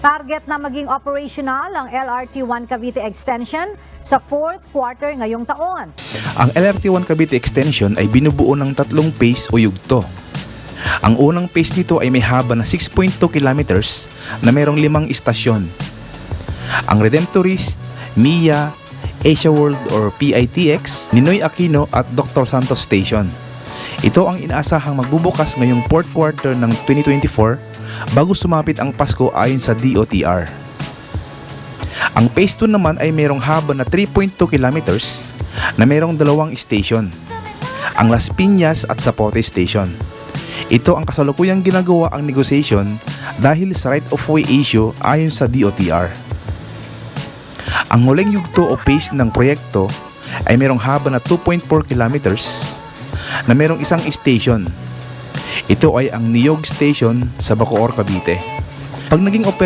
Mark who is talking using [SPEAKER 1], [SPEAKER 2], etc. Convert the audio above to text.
[SPEAKER 1] Target na maging operational ang LRT-1 Cavite Extension sa fourth quarter ngayong taon.
[SPEAKER 2] Ang LRT-1 Cavite Extension ay binubuo ng tatlong phase o yugto. Ang unang phase nito ay may haba na 6.2 kilometers na mayroong limang istasyon. Ang Redemptorist, MIA, Asia World or PITX, Ninoy Aquino at Dr. Santos Station. Ito ang inaasahang magbubukas ngayong fourth quarter ng 2024 bago sumapit ang Pasko ayon sa DOTR. Ang phase 2 naman ay mayroong haba na 3.2 kilometers na mayroong dalawang station, ang Las Piñas at Zapote Station. Ito ang kasalukuyang ginagawa ang negotiation dahil sa right of way issue ayon sa DOTR. Ang huling yugto o phase ng proyekto ay mayroong haba na 2.4 kilometers na mayroong isang station. Ito ay ang Niyog Station sa Bacoor, Cavite. Pag naging oper